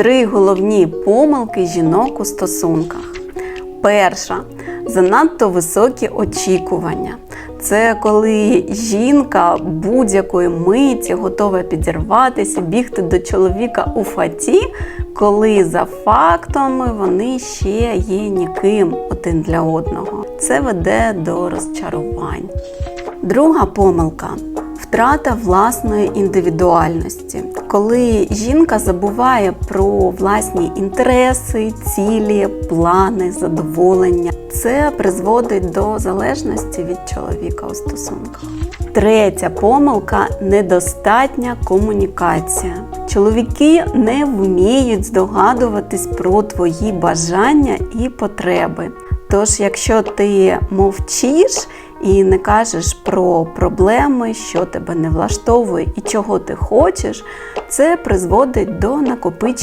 три головні помилки жінок у стосунках. Перша занадто високі очікування. Це коли жінка будь-якої миті готова підірватися, бігти до чоловіка у фаті, коли за фактами вони ще є ніким один для одного. Це веде до розчарувань. Друга помилка втрата власної індивідуальності. Коли жінка забуває про власні інтереси, цілі, плани, задоволення, це призводить до залежності від чоловіка у стосунках. Третя помилка недостатня комунікація. Чоловіки не вміють здогадуватись про твої бажання і потреби. Тож, якщо ти мовчиш і не кажеш про проблеми, що тебе не влаштовує і чого ти хочеш, це призводить до накопичення.